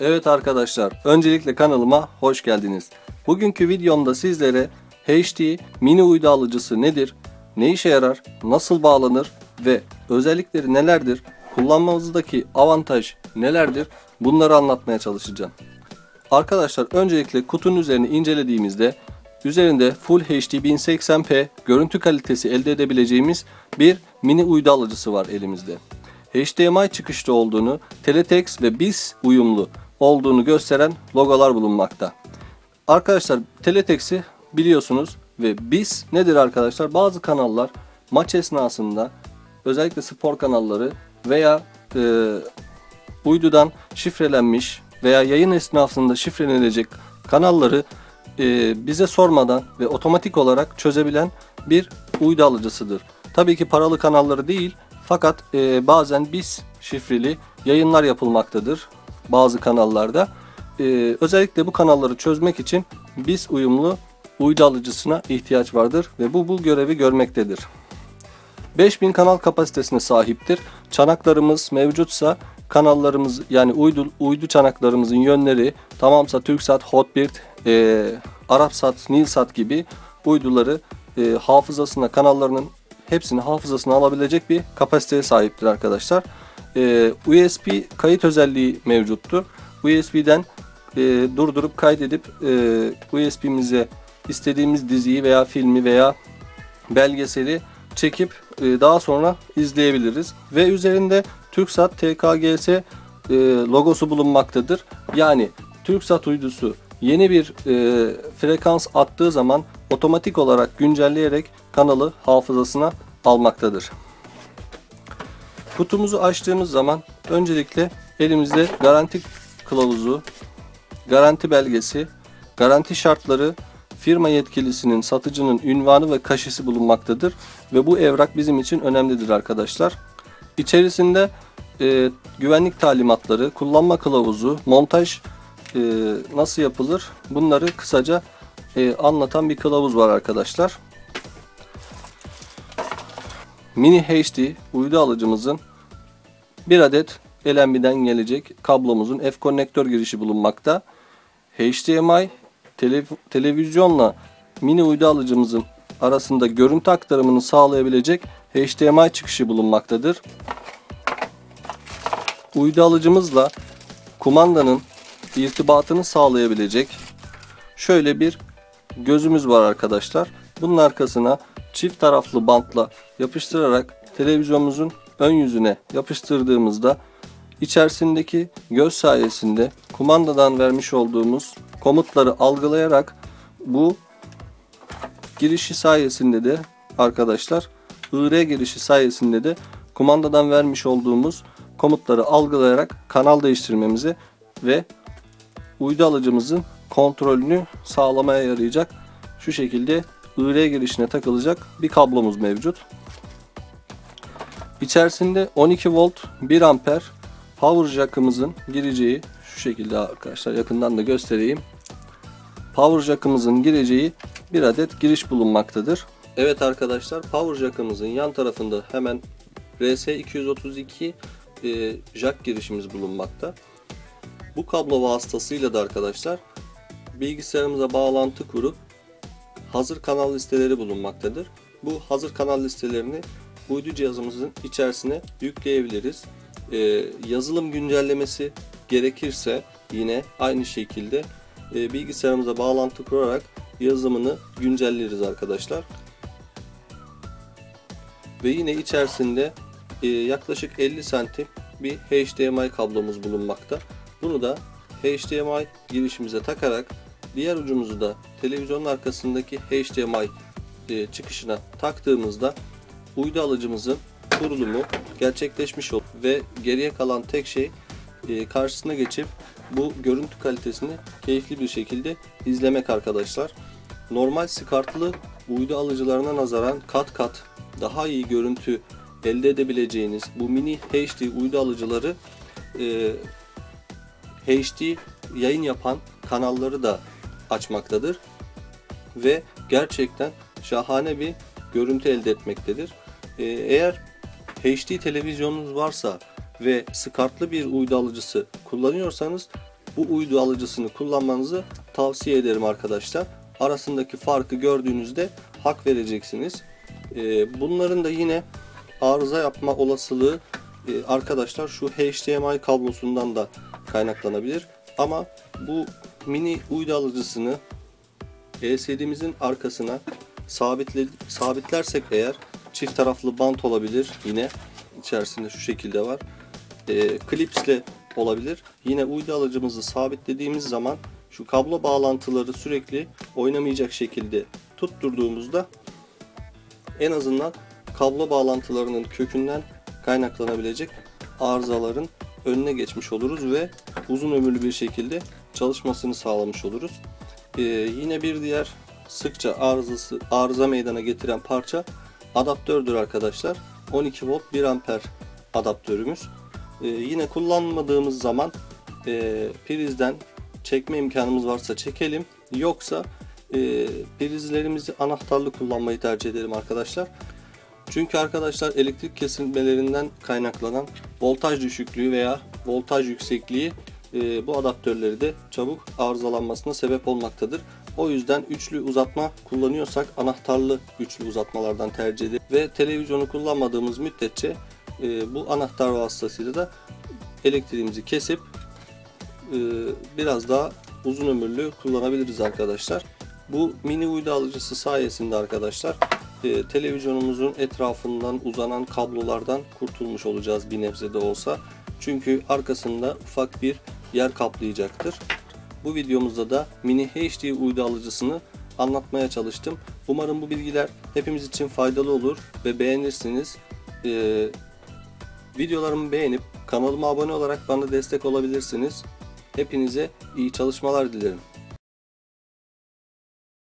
Evet arkadaşlar, öncelikle kanalıma hoş geldiniz. Bugünkü videomda sizlere HD mini uydu alıcısı nedir, ne işe yarar, nasıl bağlanır ve özellikleri nelerdir, kullanmamızdaki avantaj nelerdir bunları anlatmaya çalışacağım. Arkadaşlar öncelikle kutunun üzerini incelediğimizde üzerinde Full HD 1080p görüntü kalitesi elde edebileceğimiz bir mini uydu alıcısı var elimizde. HDMI çıkışlı olduğunu, Teletext ve BIS uyumlu olduğunu gösteren logolar bulunmakta. Arkadaşlar Teletext'i biliyorsunuz ve BIS nedir arkadaşlar? Bazı kanallar maç esnasında özellikle spor kanalları veya e, uydudan şifrelenmiş veya yayın esnasında şifrelenecek kanalları e, bize sormadan ve otomatik olarak çözebilen bir uydu alıcısıdır. Tabii ki paralı kanalları değil fakat e, bazen BIS şifreli yayınlar yapılmaktadır bazı kanallarda. E, özellikle bu kanalları çözmek için BIS uyumlu uydu alıcısına ihtiyaç vardır ve bu bu görevi görmektedir. 5000 kanal kapasitesine sahiptir. Çanaklarımız mevcutsa kanallarımız yani uydu, uydu çanaklarımızın yönleri tamamsa TürkSat, Hotbird, e, Arapsat, Nilsat gibi uyduları e, hafızasına kanallarının hepsini hafızasına alabilecek bir kapasiteye sahiptir arkadaşlar. E, USB kayıt özelliği mevcuttur. USB'den e, durdurup kaydedip e, USB'mize istediğimiz diziyi veya filmi veya belgeseli çekip e, daha sonra izleyebiliriz. Ve üzerinde TürkSat TKGS e, logosu bulunmaktadır. Yani TürkSat uydusu yeni bir e, frekans attığı zaman otomatik olarak güncelleyerek kanalı hafızasına almaktadır. Kutumuzu açtığımız zaman öncelikle elimizde garanti kılavuzu, garanti belgesi, garanti şartları, firma yetkilisinin, satıcının ünvanı ve kaşesi bulunmaktadır. Ve bu evrak bizim için önemlidir arkadaşlar. İçerisinde e, güvenlik talimatları, kullanma kılavuzu, montaj e, nasıl yapılır bunları kısaca e, anlatan bir kılavuz var arkadaşlar. Mini HD uydu alıcımızın bir adet LNB'den gelecek kablomuzun F konnektör girişi bulunmakta. HDMI tele, televizyonla mini uydu alıcımızın arasında görüntü aktarımını sağlayabilecek HDMI çıkışı bulunmaktadır. Uydu alıcımızla kumandanın irtibatını sağlayabilecek şöyle bir gözümüz var arkadaşlar. Bunun arkasına çift taraflı bantla yapıştırarak televizyonumuzun ön yüzüne yapıştırdığımızda içerisindeki göz sayesinde kumandadan vermiş olduğumuz komutları algılayarak bu girişi sayesinde de arkadaşlar IR girişi sayesinde de kumandadan vermiş olduğumuz komutları algılayarak kanal değiştirmemizi ve uydu alıcımızın kontrolünü sağlamaya yarayacak şu şekilde IR girişine takılacak bir kablomuz mevcut. İçerisinde 12 volt 1 amper power jack'ımızın gireceği şu şekilde arkadaşlar yakından da göstereyim. Power jack'ımızın gireceği bir adet giriş bulunmaktadır. Evet arkadaşlar power jack'ımızın yan tarafında hemen RS232 e, jack girişimiz bulunmakta. Bu kablo vasıtasıyla da arkadaşlar bilgisayarımıza bağlantı kurup hazır kanal listeleri bulunmaktadır. Bu hazır kanal listelerini uydu cihazımızın içerisine yükleyebiliriz. Ee, yazılım güncellemesi gerekirse yine aynı şekilde e, bilgisayarımıza bağlantı kurarak yazılımını güncelleriz arkadaşlar. Ve yine içerisinde e, yaklaşık 50 santim bir HDMI kablomuz bulunmakta. Bunu da HDMI girişimize takarak diğer ucumuzu da televizyonun arkasındaki HDMI e, çıkışına taktığımızda uydu alıcımızın kurulumu gerçekleşmiş olur ve geriye kalan tek şey e, karşısına geçip bu görüntü kalitesini keyifli bir şekilde izlemek arkadaşlar. Normal skartlı uydu alıcılarına nazaran kat kat daha iyi görüntü elde edebileceğiniz bu mini HD uydu alıcıları e, HD yayın yapan kanalları da açmaktadır ve gerçekten şahane bir görüntü elde etmektedir. Ee, eğer HD televizyonunuz varsa ve skartlı bir uydu alıcısı kullanıyorsanız bu uydu alıcısını kullanmanızı tavsiye ederim arkadaşlar. Arasındaki farkı gördüğünüzde hak vereceksiniz. Ee, bunların da yine arıza yapma olasılığı e, arkadaşlar şu HDMI kablosundan da kaynaklanabilir. Ama bu mini uydu alıcısını LCD'mizin arkasına sabitle, sabitlersek eğer çift taraflı bant olabilir yine içerisinde şu şekilde var. E, klipsle olabilir. Yine uydu alıcımızı sabitlediğimiz zaman şu kablo bağlantıları sürekli oynamayacak şekilde tutturduğumuzda en azından kablo bağlantılarının kökünden kaynaklanabilecek arızaların önüne geçmiş oluruz ve uzun ömürlü bir şekilde çalışmasını sağlamış oluruz. Ee, yine bir diğer sıkça arızası arıza meydana getiren parça adaptördür arkadaşlar. 12 volt 1 amper adaptörümüz. Ee, yine kullanmadığımız zaman e, prizden çekme imkanımız varsa çekelim. Yoksa e, prizlerimizi anahtarlı kullanmayı tercih ederim arkadaşlar. Çünkü arkadaşlar elektrik kesilmelerinden kaynaklanan voltaj düşüklüğü veya voltaj yüksekliği e, bu adaptörleri de çabuk arızalanmasına sebep olmaktadır. O yüzden üçlü uzatma kullanıyorsak anahtarlı üçlü uzatmalardan tercih ederiz. Ve televizyonu kullanmadığımız müddetçe e, bu anahtar vasıtasıyla da elektriğimizi kesip e, biraz daha uzun ömürlü kullanabiliriz arkadaşlar. Bu mini uydu alıcısı sayesinde arkadaşlar e, televizyonumuzun etrafından uzanan kablolardan kurtulmuş olacağız bir nebze de olsa. Çünkü arkasında ufak bir yer kaplayacaktır. Bu videomuzda da mini HD uydu alıcısını anlatmaya çalıştım. Umarım bu bilgiler hepimiz için faydalı olur ve beğenirsiniz. Ee, videolarımı beğenip kanalıma abone olarak bana destek olabilirsiniz. Hepinize iyi çalışmalar dilerim.